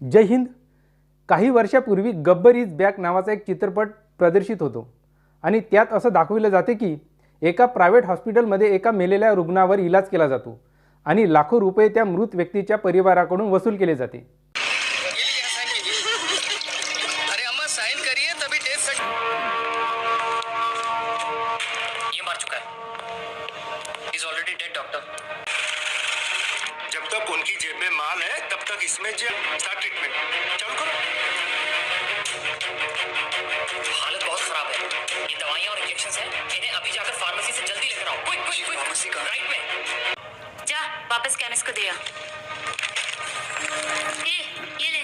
जय हिंद. काही वर्षापूर्वी Gabbar is back नावाचा एक चित्रपट प्रदर्शित होतो. आणि त्यात असं दाखविलं जाते की एका प्रायव्हेट हॉस्पिटलमध्ये एका मेलेल्या रुग्णावर इलाज केला जातो आणि लाखो रुपये त्या मृत व्यक्तीच्या परिवाराकडून वसूल केले जाते. ऑलरेडी डेड डॉक्टर जब तक उनकी जेब में माल है तब तक इसमें स्टार्ट ट्रीटमेंट चालू करो। हालत बहुत खराब है। ये दवाइयाँ और इंजेक्शन हैं इन्हें अभी जाकर फार्मेसी से जल्दी लेकर आओ। क्विक क्विक क्विक फार्मेसी का। राइट में जा वापस कैनस को दिया ए ये ले।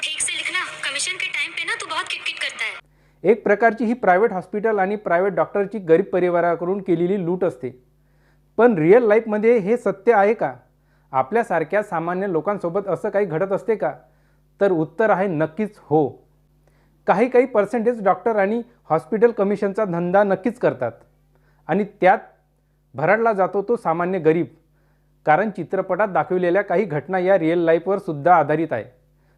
ठीक से लिखना। कमीशन के टाइम पे ना तू बहुत किटकिट करता है। एक प्रकारची ही प्रायव्हेट हॉस्पिटल आणि प्रायव्हेट डॉक्टरची गरीब परिवाराकडून केलेली लूट असते. पण रिअल लाईफमध्ये हे सत्य आहे का? आपल्यासारख्या सामान्य लोकांसोबत असं काही घडत असते का? तर उत्तर आहे नक्कीच हो. काही काही पर्सेंटेज डॉक्टर आणि हॉस्पिटल कमिशनचा धंदा नक्कीच करतात. आणि त्यात भरडला जातो तो सामान्य गरीब. कारण चित्रपटात दाखविलेल्या काही घटना या रिअल लाईफवर सुद्धा आधारित आहे.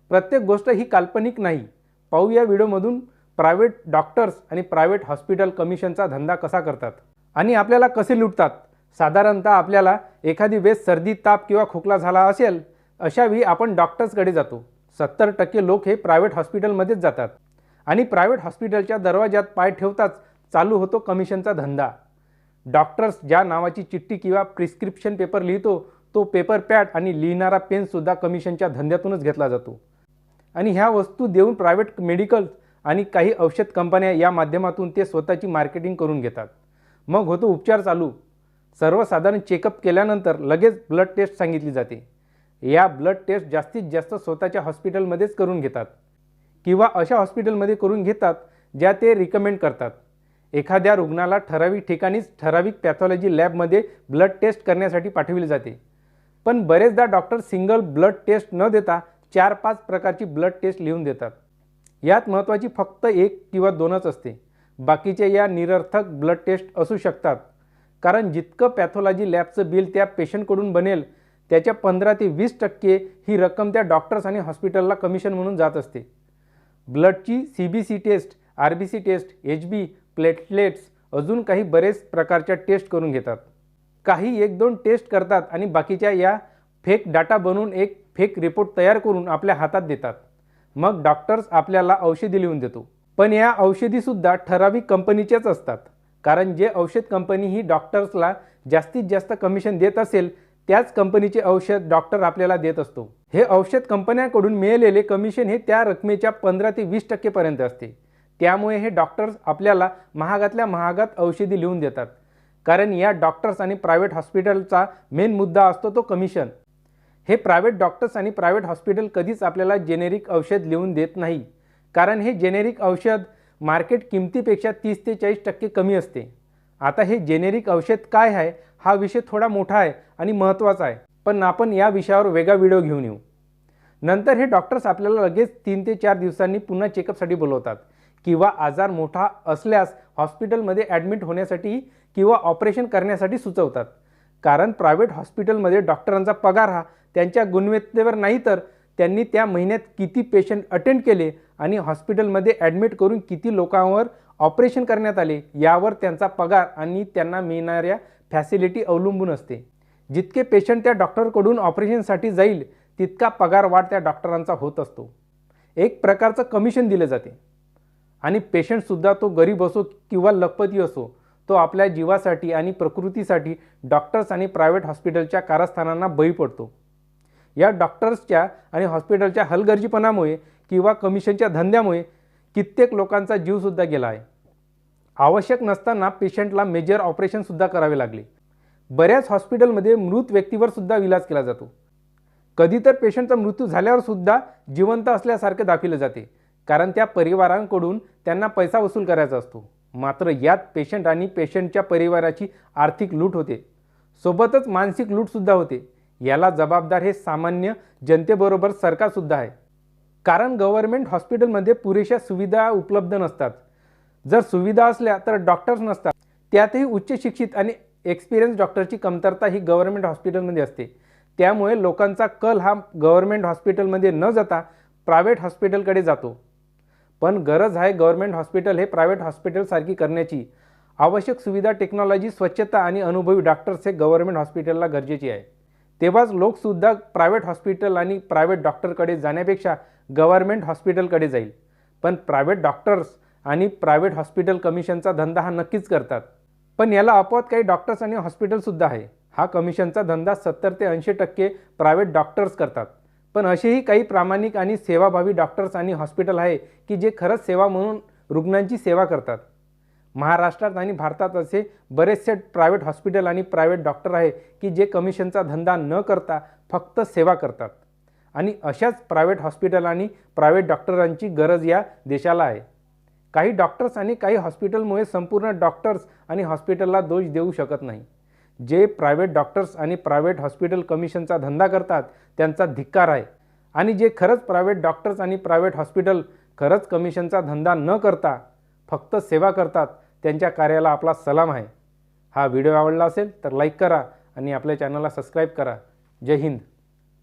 प्रत्येक गोष्ट ही काल्पनिक नाही. पाहू या व्हिडिओमधून प्रायव्हेट डॉक्टर्स आणि प्रायव्हेट हॉस्पिटल कमिशनचा धंदा कसा करतात. आणि आपल्याला कसे लुटतात? साधारणतः आपल्याला एखादी वेळेस सर्दी ताप किंवा खोकला झाला असेल अशावेळी आपण डॉक्टर्सकडे जातो. सत्तर टक्के लोक हे प्रायव्हेट हॉस्पिटलमध्येच जातात. आणि प्रायव्हेट हॉस्पिटलच्या दरवाज्यात पाय ठेवताच चालू होतो कमिशनचा धंदा. डॉक्टर्स ज्या नावाची चिठ्ठी किंवा प्रिस्क्रिप्शन पेपर लिहितो तो पेपर पॅड आणि लिहिणारा पेनसुद्धा कमिशनच्या धंद्यातूनच घेतला जातो. आणि ह्या वस्तू देऊन प्रायव्हेट मेडिकल आणि काही औषध कंपन्या या माध्यमातून ते स्वतःची मार्केटिंग करून घेतात. मग होतो उपचार चालू. सर्वसाधारण चेकअप केल्यानंतर लगेच ब्लड टेस्ट सांगितली जाते. या ब्लड टेस्ट जास्तीत जास्त स्वतःच्या हॉस्पिटलमध्येच करून घेतात किंवा अशा हॉस्पिटलमध्ये करून घेतात ज्या ते रिकमेंड करतात. एखाद्या रुग्णाला ठराविक ठिकाणीच ठराविक पॅथॉलॉजी लॅबमध्ये ब्लड टेस्ट करण्यासाठी पाठविले जाते. पण बरेचदा डॉक्टर सिंगल ब्लड टेस्ट न देता चार पाच प्रकारची ब्लड टेस्ट लिहून देतात. यात महत्त्वाची फक्त एक किंवा दोनच असते. बाकीचे या निरर्थक ब्लड टेस्ट असू शकतात. कारण जितकं पॅथॉलॉजी लॅबचं बिल त्या पेशंटकडून बनेल त्याच्या पंधरा ते वीस टक्के ही रक्कम त्या डॉक्टर्स आणि हॉस्पिटलला कमिशन म्हणून जात असते. ब्लडची C B C test R B C test H B platelets अजून काही बरेच प्रकारच्या टेस्ट करून घेतात. काही एक दोन टेस्ट करतात आणि बाकीच्या या फेक डाटा बनवून एक फेक रिपोर्ट तयार करून आपल्या हातात देतात. मग डॉक्टर्स आपल्याला औषधी लिहून देतो. पण या औषधीसुद्धा ठराविक कंपनीच्याच असतात. कारण जे औषध कंपनी ही डॉक्टर्सला जास्तीत जास्त कमिशन देत असेल त्याच कंपनीचे औषध डॉक्टर आपल्याला देत असतो. हे औषध कंपन्यांकडून मिळालेले कमिशन हे त्या रकमेच्या पंधरा ते वीस टक्केपर्यंत असते. त्यामुळे हे डॉक्टर्स आपल्याला महागातल्या महागात औषधी लिहून देतात. कारण या डॉक्टर्स आणि प्रायव्हेट हॉस्पिटलचा मेन मुद्दा असतो तो कमिशन. हे प्रायव्हेट डॉक्टर्स आणि प्रायव्हेट हॉस्पिटल कधीच आपल्याला जेनेरिक औषध लिहून देत नाही. कारण हे जेनेरिक औषध मार्केट किमतीपेक्षा तीस ते चाळीस टक्के कमी असते. आता हे जेनेरिक औषध काय आहे? हा विषय थोडा मोठा आहे आणि महत्त्वाचा आहे. पण आपण या विषयावर वेगळा व्हिडिओ घेऊन येऊ. नंतर हे डॉक्टर्स आपल्याला लगेच तीन ते चार दिवसांनी पुन्हा चेकअपसाठी बोलवतात किंवा आजार मोठा असल्यास हॉस्पिटलमध्ये ॲडमिट होण्यासाठी किंवा ऑपरेशन करण्यासाठी सुचवतात. कारण प्रायव्हेट हॉस्पिटलमध्ये डॉक्टरांचा पगार हा त्यांच्या गुणवत्तेवर नाही तर त्यांनी त्या महिन्यात किती पेशंट अटेंड केले आणि हॉस्पिटलमध्ये ॲडमिट करून किती लोकांवर ऑपरेशन करण्यात आले यावर त्यांचा पगार आणि त्यांना मिळणाऱ्या फॅसिलिटी अवलंबून असते. जितके पेशंट त्या डॉक्टरकडून ऑपरेशनसाठी जाईल तितका पगार वाढ त्या डॉक्टरांचा होत असतो. एक प्रकारचं कमिशन दिलं जाते. आणि पेशंटसुद्धा तो गरीब असो किंवा लखपती असो तो आपल्या जीवासाठी आणि प्रकृतीसाठी डॉक्टर्स आणि प्रायव्हेट हॉस्पिटलच्या कारस्थानांना बळी पडतो. या डॉक्टर्सच्या आणि हॉस्पिटलच्या हलगर्जीपणामुळे किंवा कमिशनच्या धंद्यामुळे कित्येक लोकांचा जीवसुद्धा गेला आहे. आवश्यक नसताना पेशंटला मेजर ऑपरेशनसुद्धा करावे लागले. बऱ्याच हॉस्पिटलमध्ये मृत व्यक्तीवर सुद्धा इलाज केला जातो. कधी तर पेशंटचा मृत्यू झाल्यावर सुद्धा जिवंत असल्यासारखे दाखविले जाते कारण त्या परिवारांकडून त्यांना पैसा वसूल करायचा असतो. मात्र यात पेशंट आणि पेशंटच्या परिवाराची आर्थिक लूट होते. सोबतच मानसिक लूटसुद्धा होते. याला जबाबदार हे सामान्य जनतेबरोबर सरकारसुद्धा आहे. कारण गव्हर्नमेंट हॉस्पिटलमध्ये पुरेशा सुविधा उपलब्ध नसतात. जर सुविधा असल्या तर डॉक्टर्स नसतात. त्यातही उच्च शिक्षित आणि एक्सपिरियन्स डॉक्टरची कमतरता ही गव्हर्नमेंट हॉस्पिटलमध्ये असते. त्यामुळे लोकांचा कल हा गव्हर्मेंट हॉस्पिटलमध्ये न जाता प्रायव्हेट हॉस्पिटलकडे जातो. पण गरज आहे गव्हर्मेंट हॉस्पिटल हे प्रायव्हेट हॉस्पिटलसारखी करण्याची. आवश्यक सुविधा टेक्नॉलॉजी स्वच्छता आणि अनुभवी डॉक्टर्स हे गव्हर्मेंट हॉस्पिटलला गरजेची आहे. तेव्हाच लोकसुद्धा प्रायव्हेट हॉस्पिटल आणि प्रायव्हेट डॉक्टरकडे जाण्यापेक्षा गव्हर्मेंट हॉस्पिटलकडे जाईल. पण प्रायव्हेट डॉक्टर्स आणि प्रायव्हेट हॉस्पिटल कमिशनचा धंदा हा नक्कीच करतात. पण याला अपवाद काही डॉक्टर्स आणि हॉस्पिटलसुद्धा आहे. हा कमिशनचा धंदा सत्तर ते ऐंशी टक्के प्रायव्हेट डॉक्टर्स करतात. पण असेही काही प्रामाणिक आणि सेवाभावी डॉक्टर्स आणि हॉस्पिटल आहे की जे खरंच सेवा म्हणून रुग्णांची सेवा करतात. महाराष्ट्रात आणि भारतात असे बरेचसे प्रायव्हेट हॉस्पिटल आणि प्रायव्हेट डॉक्टर आहे की जे कमिशनचा धंदा न करता फक्त सेवा करतात. आणि अशाच प्रायव्हेट हॉस्पिटल आणि प्रायव्हेट डॉक्टरांची गरज या देशाला आहे. काही डॉक्टर्स आणि काही हॉस्पिटलमुळे संपूर्ण डॉक्टर्स आणि हॉस्पिटलला दोष देऊ शकत नाही. जे प्रायव्हेट डॉक्टर्स आणि प्रायव्हेट हॉस्पिटल कमिशनचा धंदा करतात त्यांचा धिक्कार आहे. आणि जे खरंच प्रायव्हेट डॉक्टर्स आणि प्रायव्हेट हॉस्पिटल खरंच कमिशनचा धंदा न करता फक्त सेवा करतात त्यांच्या कार्याला आपला सलाम आहे. हा व्हिडिओ आवडला असेल तर लाईक करा आणि आपल्या चॅनलला सबस्क्राईब करा. जय हिंद.